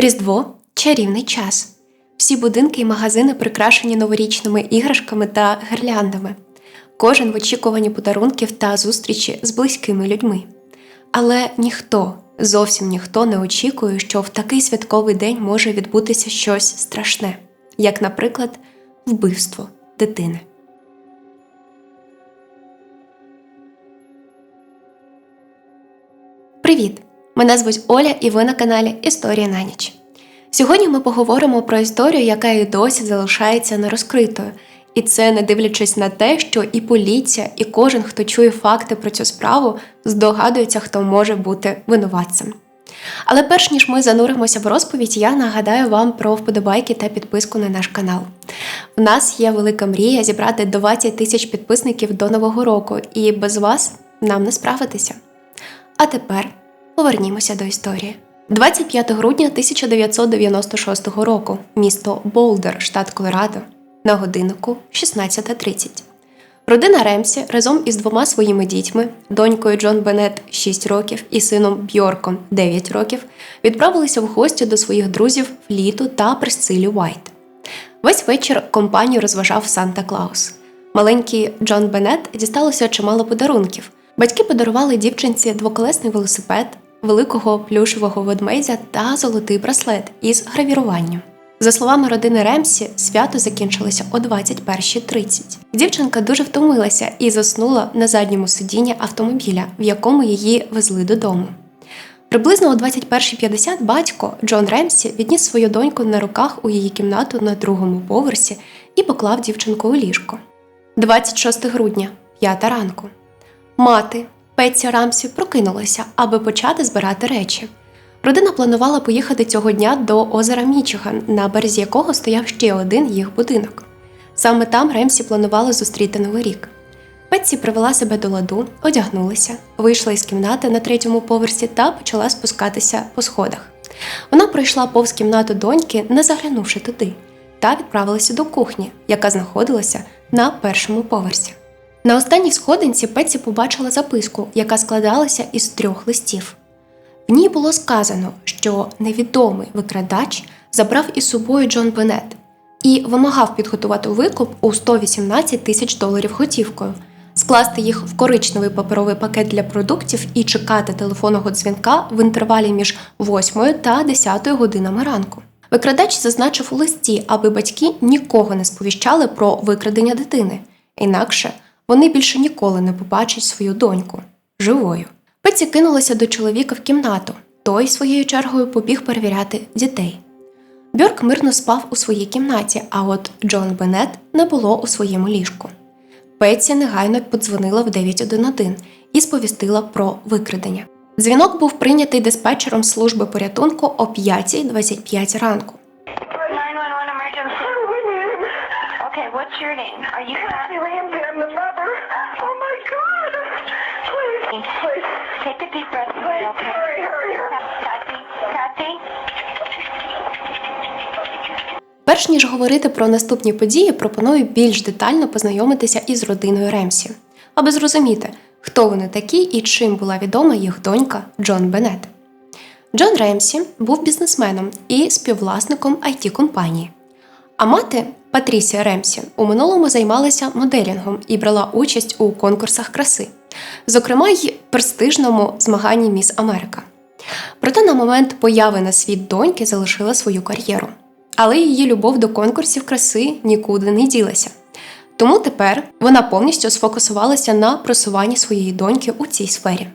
Різдво чарівний час. Всі будинки і магазини прикрашені новорічними іграшками та гирляндами. Кожен в очікуванні подарунків та зустрічі з близькими людьми. Але ніхто, зовсім ніхто не очікує, що в такий святковий день може відбутися щось страшне, як, наприклад, вбивство дитини. Привіт! Мене звуть Оля, і ви на каналі Історія на ніч. Сьогодні ми поговоримо про історію, яка і досі залишається нерозкритою. І це не дивлячись на те, що і поліція, і кожен, хто чує факти про цю справу, здогадується, хто може бути винуватцем. Але перш ніж ми зануримося в розповідь, я нагадаю вам про вподобайки та підписку на наш канал. У нас є велика мрія зібрати 20 тисяч підписників до Нового року, і без вас нам не справитися. А тепер повернімося до історії. 25 грудня 1996 року, місто Болдер, штат Колорадо, на годиннику 16.30. Родина Ремсі разом із двома своїми дітьми, донькою Джон Беннет 6 років і сином Бьорком 9 років, відправилися в гості до своїх друзів Фліту та Присцилі Уайт. Весь вечір компанію розважав Санта Клаус. Маленький Джон Беннет дісталося чимало подарунків. Батьки подарували дівчинці двоколесний велосипед, великого плюшевого ведмедя та золотий браслет із гравіруванням. За словами родини Ремсі, свято закінчилося о 21.30. Дівчинка дуже втомилася і заснула на задньому сидінні автомобіля, в якому її везли додому. Приблизно о 21.50 батько Джон Ремсі відніс свою доньку на руках у її кімнату на другому поверсі і поклав дівчинку у ліжко. 26 грудня, 5 ранку. Мати Петці Рамсі прокинулася, аби почати збирати речі. Родина планувала поїхати цього дня до озера Мічиган, на березі якого стояв ще один їх будинок. Саме там Ремсі планували зустріти Новий рік. Петці привела себе до ладу, одягнулася, вийшла із кімнати на третьому поверсі та почала спускатися по сходах. Вона пройшла повз кімнату доньки, не заглянувши туди, та відправилася до кухні, яка знаходилася на першому поверсі. На останній сходинці Петці побачила записку, яка складалася із трьох листів. В ній було сказано, що невідомий викрадач забрав із собою Джон Беннет і вимагав підготувати викуп у 118 тисяч доларів готівкою, скласти їх в коричневий паперовий пакет для продуктів і чекати телефонного дзвінка в інтервалі між 8 та 10 годинами ранку. Викрадач зазначив у листі, аби батьки нікого не сповіщали про викрадення дитини, інакше вони більше ніколи не побачать свою доньку живою. Пеці кинулася до чоловіка в кімнату. Той своєю чергою побіг перевіряти дітей. Бьорк мирно спав у своїй кімнаті, а от Джон Беннет не було у своєму ліжку. Пеці негайно подзвонила в 911 і сповістила про викрадення. Дзвінок був прийнятий диспетчером служби порятунку о 5.25 ранку. 911 emergency. Okay, what's your name? Are you Mother. Oh my God! Please, please, Take a deep breath. please, Okay. hurry, hurry, hurry. Kathy, Kathy. Перш ніж говорити про наступні події, пропоную більш детально познайомитися із родиною Ремсі, аби зрозуміти, хто вони такі і чим була відома їх донька Джон Беннет. Джон Ремсі був бізнесменом і співвласником it компанії. А мати Патрісія Ремсі у минулому займалася моделінгом і брала участь у конкурсах краси, зокрема й престижному змаганні Міс Америка. Проте на момент появи на світ доньки залишила свою кар'єру. Але її любов до конкурсів краси нікуди не ділася. Тому тепер вона повністю сфокусувалася на просуванні своєї доньки у цій сфері.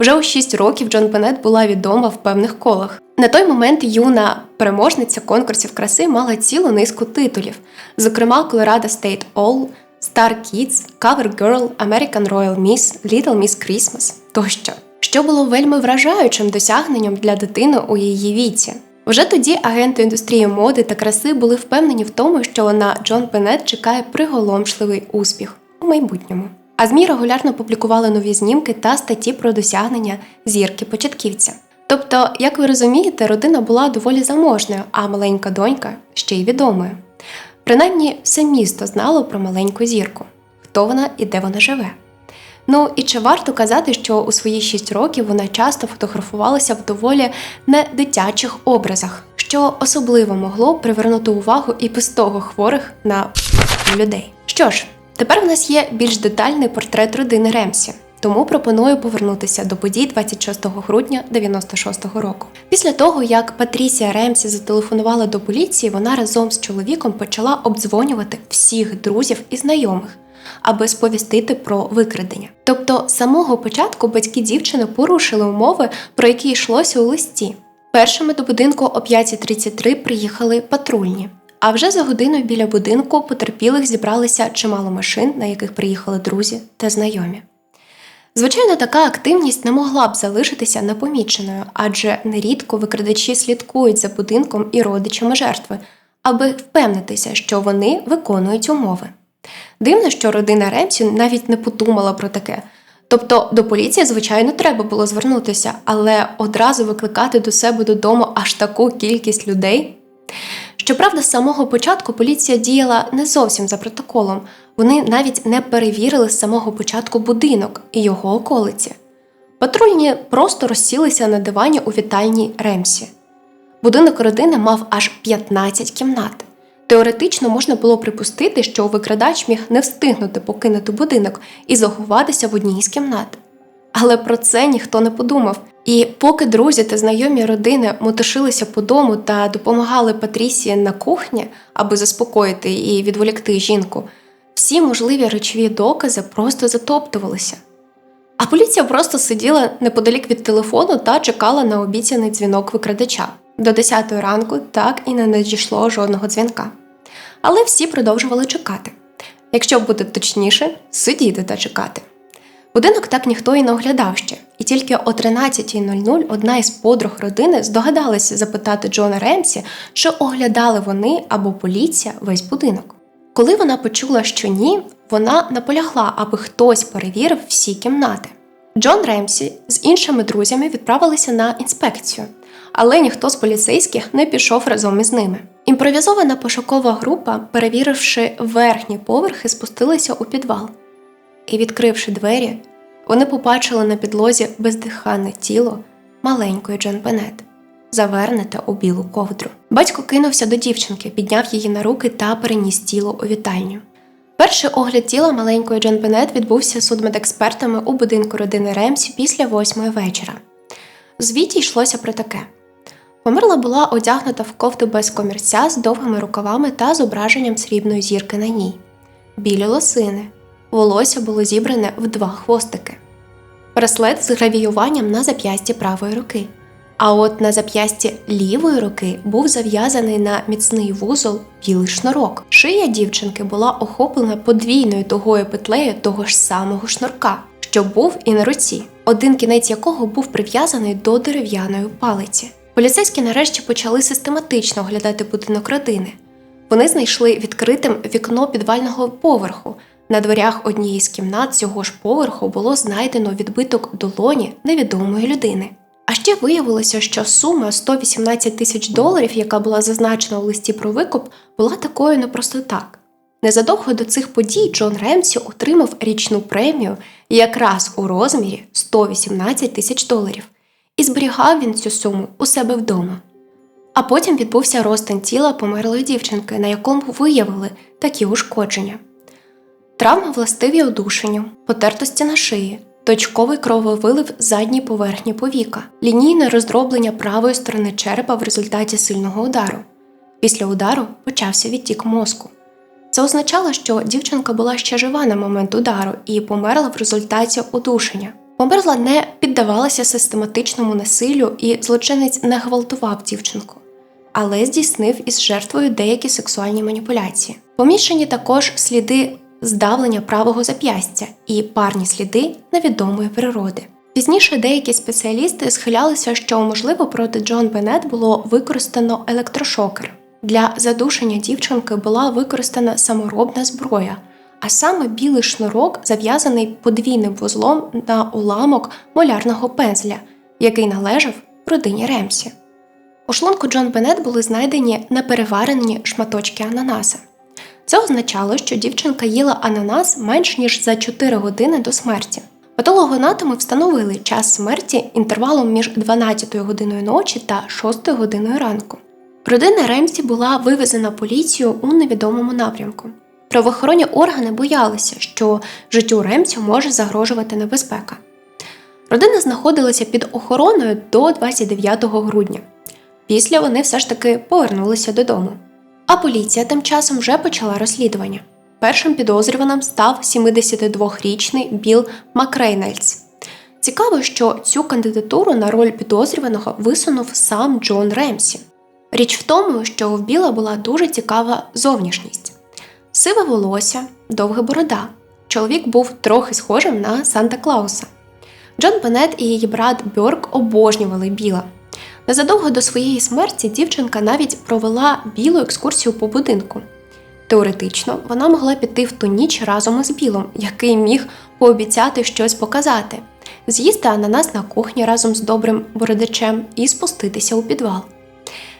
Вже у 6 років Джон Беннет була відома в певних колах. На той момент юна переможниця конкурсів краси мала цілу низку титулів, зокрема Colorado State All, Star Kids, Cover Girl, American Royal Miss, Little Miss Christmas тощо, що було вельми вражаючим досягненням для дитини у її віці. Вже тоді агенти індустрії моди та краси були впевнені в тому, що на Джон Беннет чекає приголомшливий успіх у майбутньому. А ЗМІ регулярно публікували нові знімки та статті про досягнення зірки початківця. Тобто, як ви розумієте, родина була доволі заможною, а маленька донька ще й відомою. Принаймні, все місто знало про маленьку зірку, хто вона і де вона живе. Ну і чи варто казати, що у свої 6 років вона часто фотографувалася в доволі не дитячих образах, що особливо могло привернути увагу і без того хворих на людей. Що ж, тепер в нас є більш детальний портрет родини Ремсі. Тому пропоную повернутися до подій 26 грудня 96-го року. Після того, як Патрісія Ремсі зателефонувала до поліції, вона разом з чоловіком почала обдзвонювати всіх друзів і знайомих, аби сповістити про викрадення. Тобто, з самого початку батьки дівчини порушили умови, про які йшлося у листі. Першими до будинку о 5.33 приїхали патрульні. А вже за годину біля будинку потерпілих зібралися чимало машин, на яких приїхали друзі та знайомі. Звичайно, така активність не могла б залишитися непоміченою, адже нерідко викрадачі слідкують за будинком і родичами жертви, аби впевнитися, що вони виконують умови. Дивно, що родина Ремсі навіть не подумала про таке. Тобто до поліції, звичайно, треба було звернутися, але одразу викликати до себе додому аж таку кількість людей. Щоправда, з самого початку поліція діяла не зовсім за протоколом. Вони навіть не перевірили з самого початку будинок і його околиці. Патрульні просто розсілися на дивані у вітальні Ремсі. Будинок родини мав аж 15 кімнат. Теоретично можна було припустити, що викрадач міг не встигнути покинути будинок і заховатися в одній з кімнат. Але про це ніхто не подумав. І поки друзі та знайомі родини мотошилися по дому та допомагали Патрісії на кухні, аби заспокоїти і відволікти жінку, всі можливі речові докази просто затоптувалися. А поліція просто сиділа неподалік від телефону та чекала на обіцяний дзвінок викрадача. До 10 ранку так і не надійшло жодного дзвінка. Але всі продовжували чекати. Якщо бути точніше, сидіти та чекати. Будинок так ніхто і не оглядав ще, і тільки о 13.00 одна із подруг родини здогадалася запитати Джона Ремсі, чи оглядали вони або поліція весь будинок. Коли вона почула, що ні, вона наполягла, аби хтось перевірив всі кімнати. Джон Ремсі з іншими друзями відправилися на інспекцію, але ніхто з поліцейських не пішов разом із ними. Імпровізована пошукова група, перевіривши верхні поверхи, спустилася у підвал. І, відкривши двері, вони побачили на підлозі бездиханне тіло маленької Джон Беннет, завернуте у білу ковдру. Батько кинувся до дівчинки, підняв її на руки та переніс тіло у вітальню. Перший огляд тіла маленької Джон Беннет відбувся судмедекспертами у будинку родини Ремсі після восьмої вечора. Звіті йшлося про таке: померла була одягнута в кофту без комірця з довгими рукавами та зображенням срібної зірки на ній, білі лосини. Волосся було зібране в два хвостики, браслет з гравіюванням на зап'ясті правої руки. А от на зап'ясті лівої руки був зав'язаний на міцний вузол білий шнурок. Шия дівчинки була охоплена подвійною тугою петлею того ж самого шнурка, що був і на руці, один кінець якого був прив'язаний до дерев'яної палиці. Поліцейські нарешті почали систематично оглядати будинок родини. Вони знайшли відкритим вікно підвального поверху. На дверях однієї з кімнат цього ж поверху було знайдено відбиток долоні невідомої людини. А ще виявилося, що сума 118 тисяч доларів, яка була зазначена у листі про викуп, була такою не просто так. Незадовго до цих подій Джон Ремсі отримав річну премію якраз у розмірі 118 тисяч доларів, і зберігав він цю суму у себе вдома. А потім відбувся розтин тіла померлої дівчинки, на якому виявили такі ушкодження. Травми властиві удушенню, потертості на шиї, точковий крововилив задній поверхні повіка, лінійне роздроблення правої сторони черепа в результаті сильного удару. Після удару почався відтік мозку. Це означало, що дівчинка була ще жива на момент удару і померла в результаті удушення. Померла не піддавалася систематичному насиллю, і злочинець не гвалтував дівчинку, але здійснив із жертвою деякі сексуальні маніпуляції. Поміщені також сліди здавлення правого зап'ястя і парні сліди невідомої природи. Пізніше деякі спеціалісти схилялися, що можливо проти Джон Беннет було використано електрошокер. Для задушення дівчинки була використана саморобна зброя, а саме білий шнурок, зав'язаний подвійним вузлом на уламок молярного пензля, який належав родині Ремсі. У шлунку Джон Беннет були знайдені непереварені шматочки ананаса. Це означало, що дівчинка їла ананас менш ніж за 4 години до смерті. Патологоанатоми встановили час смерті інтервалом між 12 годиною ночі та 6 годиною ранку. Родина Ремсі була вивезена поліцією у невідомому напрямку. Правоохоронні органи боялися, що життю Ремсі може загрожувати небезпека. Родина знаходилася під охороною до 29 грудня. Після вони все ж таки повернулися додому. А поліція тим часом вже почала розслідування. Першим підозрюваним став 72-річний Білл Макрейнельдс. Цікаво, що цю кандидатуру на роль підозрюваного висунув сам Джон Ремсі. Річ в тому, що в Біла була дуже цікава зовнішність. Сиве волосся, довга борода. Чоловік був трохи схожим на Санта Клауса. Джон Беннет і її брат Бьорк обожнювали Біла. Незадовго до своєї смерті дівчинка навіть провела білу екскурсію по будинку. Теоретично, вона могла піти в ту ніч разом із Білом, який міг пообіцяти щось показати, з'їсти ананас на кухні разом з добрим бородачем і спуститися у підвал.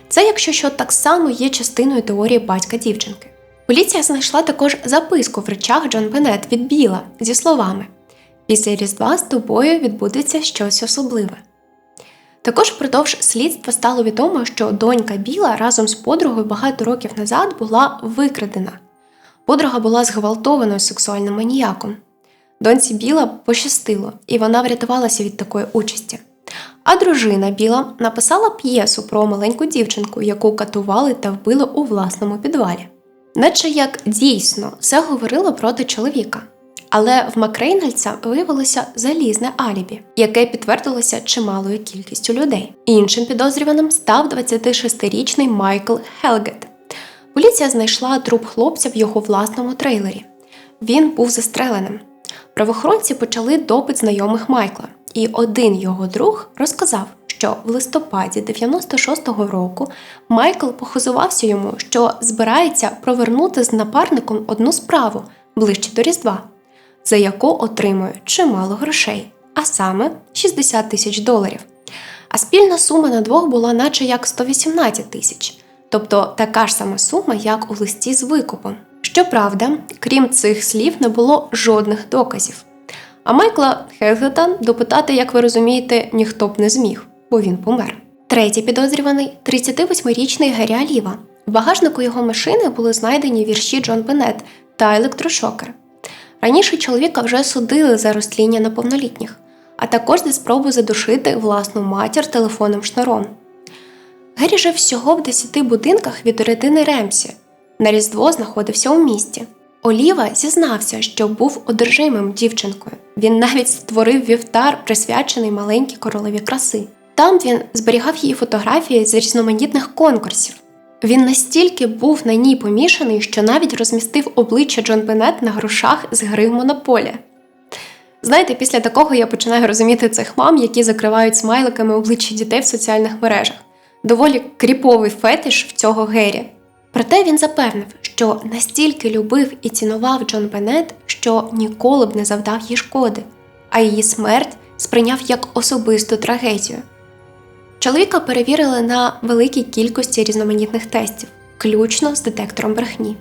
Це, якщо що, так само є частиною теорії батька дівчинки. Поліція знайшла також записку в речах Джон Беннет від Біла зі словами: Після Різдва з тобою відбудеться щось особливе. Також впродовж слідства стало відомо, що донька Біла разом з подругою багато років назад була викрадена. Подруга була зґвалтованою сексуальним маніяком. Доньці Біла пощастило, і вона врятувалася від такої участі. А дружина Біла написала п'єсу про маленьку дівчинку, яку катували та вбили у власному підвалі. Наче як дійсно все говорило проти чоловіка. Але в Макрейнельса виявилося залізне алібі, яке підтвердилося чималою кількістю людей. Іншим підозрюваним став 26-річний Майкл Хелгет. Поліція знайшла труп хлопця в його власному трейлері. Він був застреленим. Правоохоронці почали допит знайомих Майкла, і один його друг розказав, що в листопаді 96-го року Майкл похизувався йому, що збирається провернути з напарником одну справу ближче до Різдва за яку отримує чимало грошей, а саме 60 тисяч доларів. А спільна сума на двох була наче як 118 тисяч, тобто така ж сама сума, як у листі з викупом. Щоправда, крім цих слів, не було жодних доказів. А Майкла Хелгета допитати, як ви розумієте, ніхто б не зміг, бо він помер. Третій підозрюваний 38-річний Гері Аліва. В багажнику його машини були знайдені вірші Джон Беннет та електрошокер. Раніше чоловіка вже судили за розтління неповнолітніх, а також за спробу задушити власну матір телефонним шнуром. Гері жив всього в 10 будинках від родини Ремсі. На Різдво знаходився у місті. Оліва зізнався, що був одержимим дівчинкою. Він навіть створив вівтар, присвячений маленькій королеві краси. Там він зберігав її фотографії з різноманітних конкурсів. Він настільки був на ній помішаний, що навіть розмістив обличчя Джон Беннет на грошах з гри в Монополія. Знаєте, після такого я починаю розуміти цих мам, які закривають смайликами обличчя дітей в соціальних мережах. Доволі кріповий фетиш в цього Гері. Проте він запевнив, що настільки любив і цінував Джон Беннет, що ніколи б не завдав їй шкоди, а її смерть сприйняв як особисту трагедію. Чоловіка перевірили на великій кількості різноманітних тестів, включно з детектором брехні.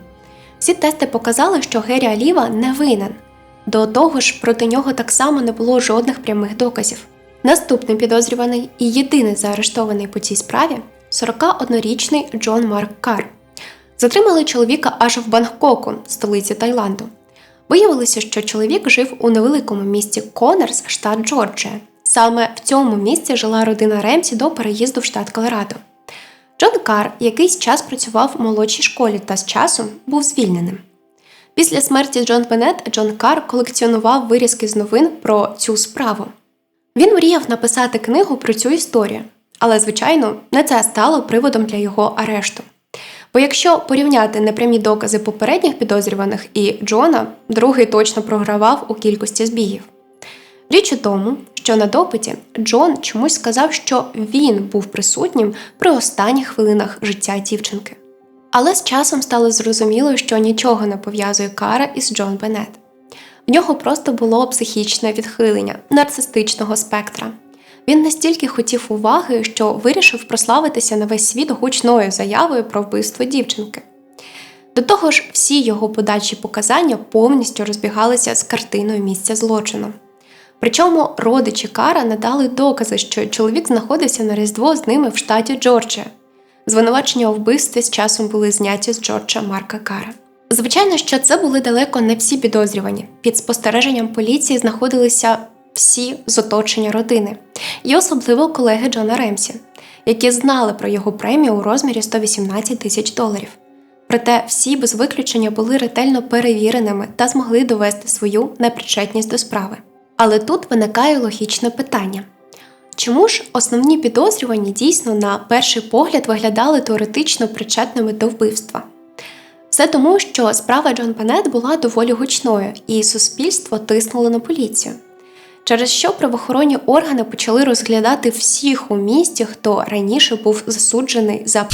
Всі тести показали, що Гері Аліва не винен. До того ж, проти нього так само не було жодних прямих доказів. Наступний підозрюваний і єдиний заарештований по цій справі 41-річний Джон Марк Кар. Затримали чоловіка аж в Бангкоку, столиці Таїланду. Виявилося, що чоловік жив у невеликому місті Конерс, штат Джорджія. Саме в цьому місці жила родина Ремсі до переїзду в штат Колорадо. Джон Кар якийсь час працював в молодшій школі та з часом був звільненим. Після смерті Джон Беннет Джон Кар колекціонував вирізки з новин про цю справу. Він мріяв написати книгу про цю історію, але, звичайно, не це стало приводом для його арешту. Бо якщо порівняти непрямі докази попередніх підозрюваних і Джона, другий точно програвав у кількості збігів. Річ у тому, що на допиті Джон чомусь сказав, що він був присутнім при останніх хвилинах життя дівчинки. Але з часом стало зрозуміло, що нічого не пов'язує Кара із Джон Беннет. В нього просто було психічне відхилення нарцистичного спектра. Він настільки хотів уваги, що вирішив прославитися на весь світ гучною заявою про вбивство дівчинки. До того ж, всі його подальші показання повністю розбігалися з картиною місця злочину. Причому родичі Кара надали докази, що чоловік знаходився на Різдво з ними в штаті Джорджія. Звинувачення у вбивстві з часом були зняті з Джорджа Марка Кара. Звичайно, що це були далеко не всі підозрювані. Під спостереженням поліції знаходилися всі з оточення родини, і особливо колеги Джона Ремсі, які знали про його премію у розмірі 118 тисяч доларів. Проте всі без виключення були ретельно перевіреними та змогли довести свою непричетність до справи. Але тут виникає логічне питання: чому ж основні підозрювані дійсно на перший погляд виглядали теоретично причетними до вбивства? Все тому, що справа Джон Пенет була доволі гучною, і суспільство тиснуло на поліцію. Через що правоохоронні органи почали розглядати всіх у місті, хто раніше був засуджений за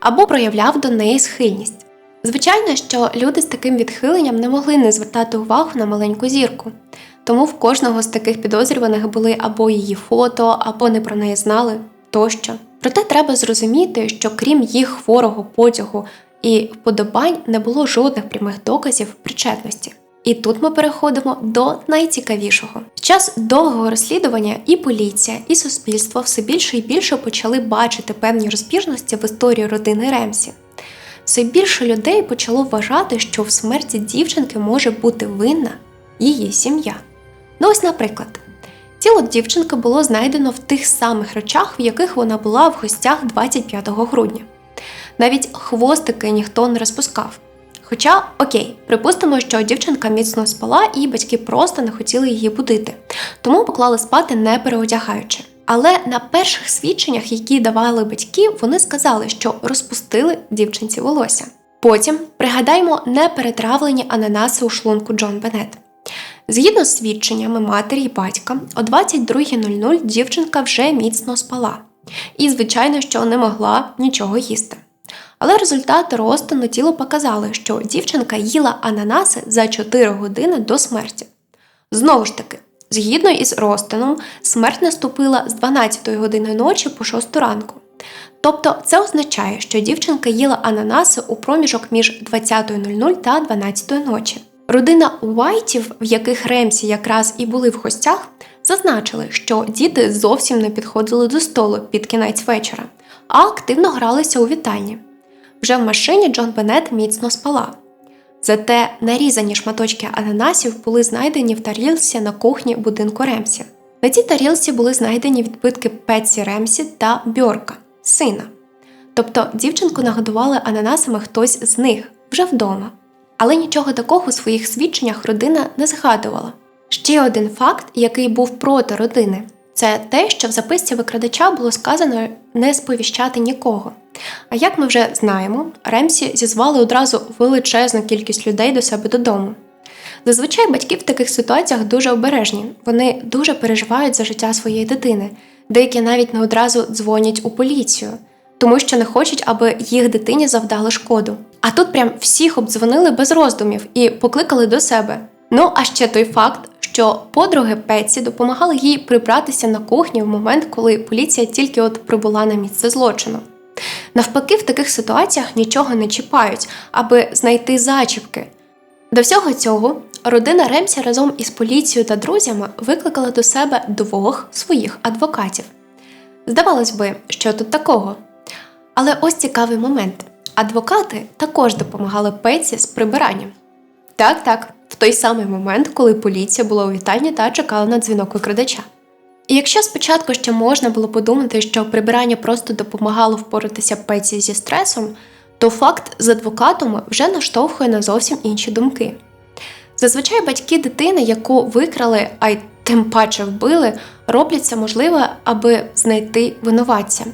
або проявляв до неї схильність. Звичайно, що люди з таким відхиленням не могли не звертати увагу на маленьку зірку, тому в кожного з таких підозрюваних були або її фото, або не про неї знали тощо. Проте треба зрозуміти, що крім їх хворого потягу і вподобань не було жодних прямих доказів причетності. І тут ми переходимо до найцікавішого. Під час довгого розслідування і поліція, і суспільство все більше і більше почали бачити певні розбіжності в історії родини Ремсі. Все більше людей почало вважати, що в смерті дівчинки може бути винна її сім'я. Ну ось, наприклад, тіло дівчинки було знайдено в тих самих речах, в яких вона була в гостях 25 грудня. Навіть хвостики ніхто не розпускав. Хоча, окей, припустимо, що дівчинка міцно спала і батьки просто не хотіли її будити, тому поклали спати не переодягаючи. Але на перших свідченнях, які давали батьки, вони сказали, що розпустили дівчинці волосся. Потім пригадаймо неперетравлені ананаси у шлунку Джон Беннет. Згідно з свідченнями матері і батька, о 22.00 дівчинка вже міцно спала. І, звичайно, що не могла нічого їсти. Але результати розтину тіла показали, що дівчинка їла ананаси за 4 години до смерті. Знову ж таки, згідно із розтином, смерть наступила з 12 години ночі по 6 ранку. Тобто це означає, що дівчинка їла ананаси у проміжок між 20.00 та 12 ночі. Родина Уайтів, в яких Ремсі якраз і були в гостях, зазначили, що діти зовсім не підходили до столу під кінець вечора, а активно гралися у вітальні. Вже в машині Джон Беннет міцно спала. Зате нарізані шматочки ананасів були знайдені в тарілці на кухні будинку Ремсі. На цій тарілці були знайдені відбитки Петсі Ремсі та Бьорка, сина. Тобто дівчинку нагодували ананасами хтось з них вже вдома. Але нічого такого у своїх свідченнях родина не згадувала. Ще один факт, який був проти родини, це те, що в записці викрадача було сказано не сповіщати нікого. А як ми вже знаємо, Ремсі зізвали одразу величезну кількість людей до себе додому. Зазвичай батьки в таких ситуаціях дуже обережні, вони дуже переживають за життя своєї дитини, деякі навіть не одразу дзвонять у поліцію, тому що не хочуть, аби їх дитині завдали шкоду. А тут прям всіх обдзвонили без роздумів і покликали до себе. Ну а ще той факт, що подруги Петсі допомагали їй прибратися на кухні в момент, коли поліція тільки от прибула на місце злочину. Навпаки, в таких ситуаціях нічого не чіпають, аби знайти зачіпки. До всього цього родина Ремсі разом із поліцією та друзями викликала до себе двох своїх адвокатів. Здавалось би, що тут такого. Але ось цікавий момент: адвокати також допомагали Петсі з прибиранням. Так, так, в той самий момент, коли поліція була у вітальні та чекала на дзвінок викрадача. І якщо спочатку ще можна було подумати, що прибирання просто допомагало впоратися Пеці зі стресом, то факт з адвокатом вже наштовхує на зовсім інші думки. Зазвичай батьки дитини, яку викрали, а й тим паче вбили, роблять це можливе, аби знайти винуватця.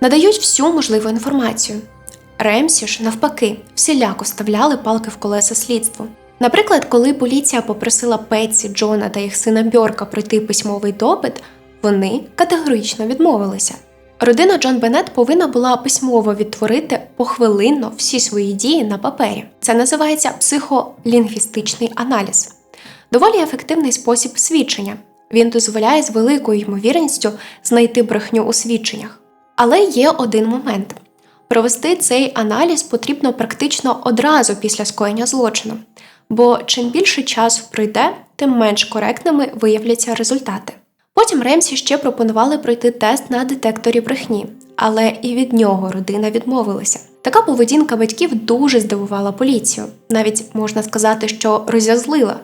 Надають всю можливу інформацію. Ремсі ж, навпаки, всіляко вставляли палки в колеса слідству. Наприклад, коли поліція попросила Петсі, Джона та їх сина Бьорка пройти письмовий допит, вони категорично відмовилися. Родина Джон Беннет повинна була письмово відтворити похвилинно всі свої дії на папері. Це називається психолінгвістичний аналіз. Доволі ефективний спосіб свідчення. Він дозволяє з великою ймовірністю знайти брехню у свідченнях. Але є один момент: провести цей аналіз потрібно практично одразу після скоєння злочину. Бо чим більше часу пройде, тим менш коректними виявляться результати. Потім Ремсі ще пропонували пройти тест на детекторі брехні, але і від нього родина відмовилася. Така поведінка батьків дуже здивувала поліцію, навіть можна сказати, що розізлила,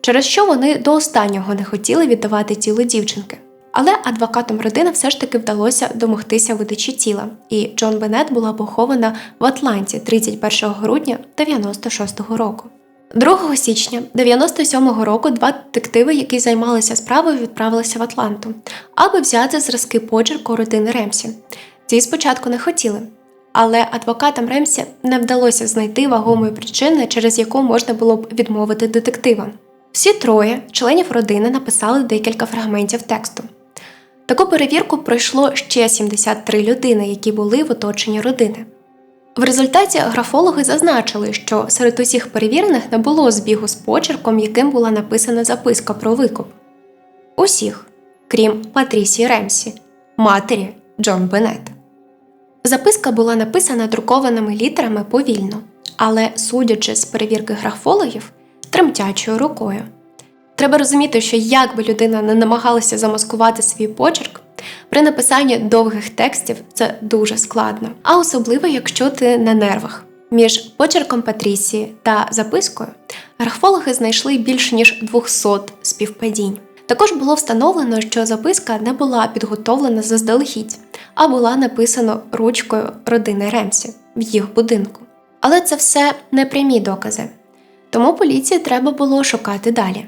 через що вони до останнього не хотіли віддавати тіло дівчинки. Але адвокатам родини все ж таки вдалося домогтися видачі тіла, і Джон Беннет була похована в Атланті 31 грудня 96-го року. 2 січня 97-го року два детективи, які займалися справою, відправилися в Атланту, аби взяти зразки почерку родини Ремсі. Ці спочатку не хотіли, але адвокатам Ремсі не вдалося знайти вагомої причини, через яку можна було б відмовити детективам. Всі троє членів родини написали декілька фрагментів тексту. Таку перевірку пройшло ще 73 людини, які були в оточенні родини. В результаті графологи зазначили, що серед усіх перевірених не було збігу з почерком, яким була написана записка про викуп. Усіх, крім Патрісії Ремсі, матері Джон Беннет. Записка була написана друкованими літерами повільно, але, судячи з перевірки графологів, тремтячою рукою. Треба розуміти, що як би людина не намагалася замаскувати свій почерк, при написанні довгих текстів це дуже складно, а особливо якщо ти на нервах. Між почерком Патрісії та запискою графологи знайшли більш ніж 200 співпадінь. Також було встановлено, що записка не була підготовлена заздалегідь, а була написана ручкою родини Ремсі в їх будинку. Але це все не прямі докази, тому поліції треба було шукати далі.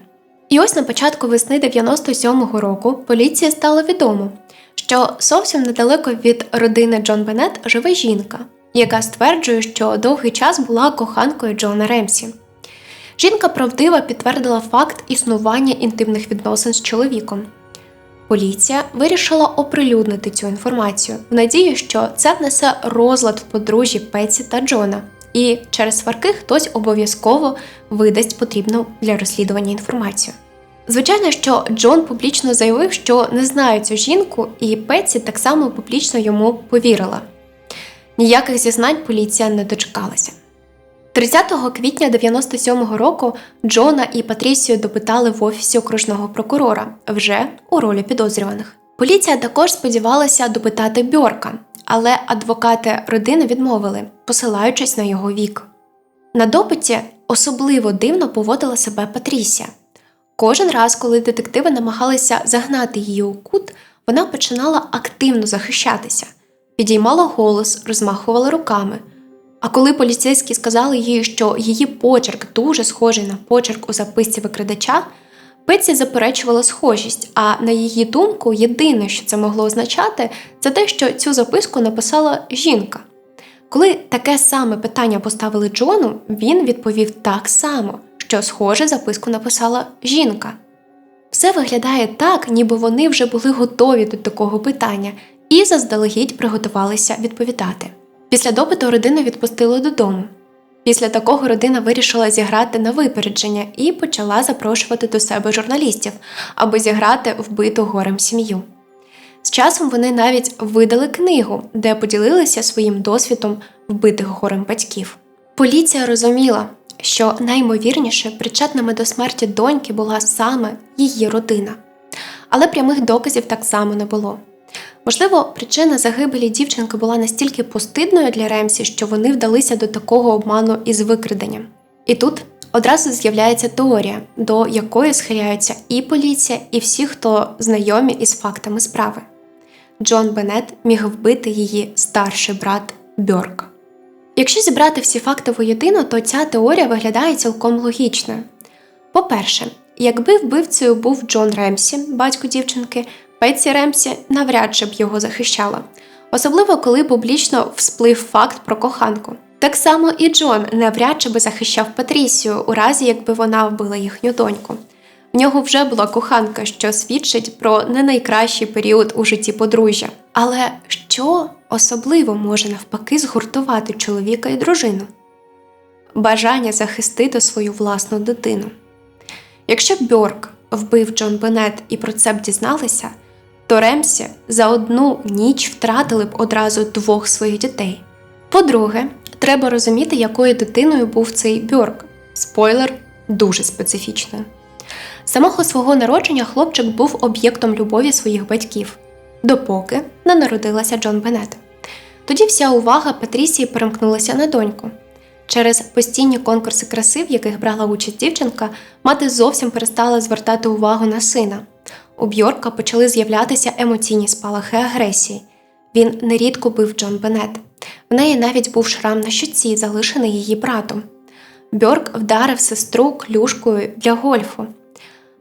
І ось на початку весни 97-го року поліції стало відомо, що зовсім недалеко від родини Джон Беннет живе жінка, яка стверджує, що довгий час була коханкою Джона Ремсі. Жінка правдиво підтвердила факт існування інтимних відносин з чоловіком. Поліція вирішила оприлюднити цю інформацію в надії, що це внесе розлад в подружжі Пеці та Джона, і через сварки хтось обов'язково видасть потрібну для розслідування інформацію. Звичайно, що Джон публічно заявив, що не знає цю жінку, і Петсі так само публічно йому повірила. Ніяких зізнань поліція не дочекалася. 30 квітня 97-го року Джона і Патрісію допитали в офісі окружного прокурора вже у ролі підозрюваних. Поліція також сподівалася допитати Бьорка, але адвокати родини відмовили, посилаючись на його вік. На допиті особливо дивно поводила себе Патрісія. Кожен раз, коли детективи намагалися загнати її у кут, вона починала активно захищатися, підіймала голос, розмахувала руками. А коли поліцейські сказали їй, що її почерк дуже схожий на почерк у записці викрадача, Петсі заперечувала схожість, а на її думку, єдине, що це могло означати, це те, що цю записку написала жінка. Коли таке саме питання поставили Джону, він відповів так само, що схоже записку написала жінка. Все виглядає так, ніби вони вже були готові до такого питання і заздалегідь приготувалися відповідати. Після допиту родину відпустили додому. Після такого родина вирішила зіграти на випередження і почала запрошувати до себе журналістів, аби зіграти вбиту горем сім'ю. З часом вони навіть видали книгу, де поділилися своїм досвідом вбитих горем батьків. Поліція розуміла, що наймовірніше причетними до смерті доньки була саме її родина. Але прямих доказів так само не було. Можливо, причина загибелі дівчинки була настільки постидною для Ремсі, що вони вдалися до такого обману із викраденням. І тут одразу з'являється теорія, до якої схиляються і поліція, і всі, хто знайомі із фактами справи. Джон Беннет міг вбити її старший брат Бьорк. Якщо зібрати всі факти воєдино, то ця теорія виглядає цілком логічною. По-перше, якби вбивцею був Джон Ремсі, батько дівчинки, Петсі Ремсі навряд чи б його захищала, особливо коли публічно всплив факт про коханку. Так само і Джон навряд чи би захищав Патрісію, у разі якби вона вбила їхню доньку. В нього вже була коханка, що свідчить про не найкращий період у житті подружжя. Але що особливо може навпаки згуртувати чоловіка і дружину? Бажання захистити свою власну дитину. Якщо Бьорк вбив Джон Беннет і про це б дізналися, то Ремсі за одну ніч втратили б одразу двох своїх дітей. По-друге, треба розуміти, якою дитиною був цей Бьорк. Спойлер дуже специфічною. Самого свого народження хлопчик був об'єктом любові своїх батьків, допоки не народилася Джон Беннет. Тоді вся увага Патрісії перемкнулася на доньку. Через постійні конкурси краси, в яких брала участь дівчинка, мати зовсім перестала звертати увагу на сина. У Бьорка почали з'являтися емоційні спалахи агресії. Він нерідко бив Джон Беннет. В неї навіть був шрам на щоці, залишений її братом. Бьорк вдарив сестру клюшкою для гольфу.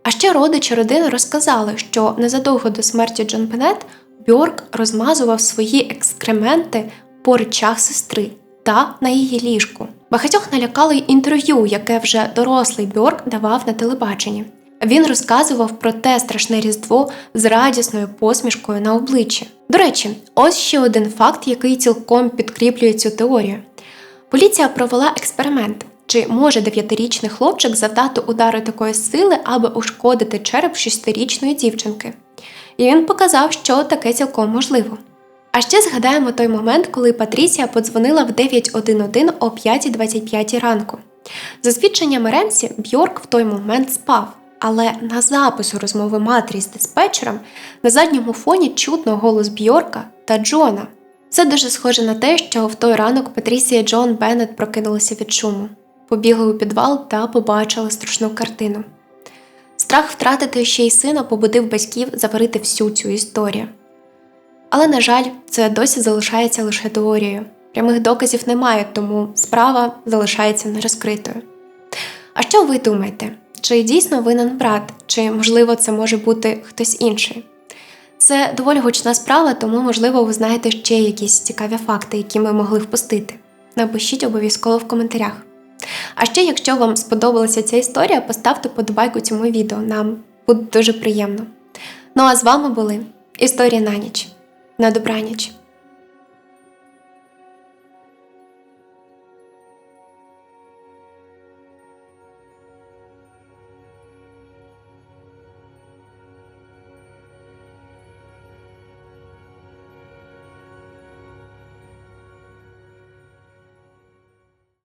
А ще родичі родини розказали, що незадовго до смерті Джон Беннет Бьорк розмазував свої екскременти по речах сестри та на її ліжку. Багатьох налякало й інтерв'ю, яке вже дорослий Бьорк давав на телебаченні. Він розказував про те страшне різдво з радісною посмішкою на обличчі. До речі, ось ще один факт, який цілком підкріплює цю теорію. Поліція провела експеримент, чи може дев'ятирічний хлопчик завдати удару такої сили, аби ушкодити череп шестирічної дівчинки. І він показав, що таке цілком можливо. А ще згадаємо той момент, коли Патрісія подзвонила в 911 о 5.25 ранку. За свідченнями Ренсі, Бьорк в той момент спав, але на запису розмови матері з диспетчером на задньому фоні чутно голос Бьорка та Джона. Це дуже схоже на те, що в той ранок Патрісія Джон Беннет прокинулися від шуму, побігли у підвал та побачили страшну картину. Страх втратити ще й сина побудив батьків заварити всю цю історію. Але, на жаль, це досі залишається лише теорією. Прямих доказів немає, тому справа залишається нерозкритою. А що ви думаєте? Чи дійсно винен брат, чи можливо це може бути хтось інший? Це доволі гучна справа, тому, можливо, ви знаєте ще якісь цікаві факти, які ми могли впустити. Напишіть обов'язково в коментарях. А ще, якщо вам сподобалася ця історія, поставте подобайку цьому відео, нам буде дуже приємно. Ну а з вами були Історія на ніч. На добраніч!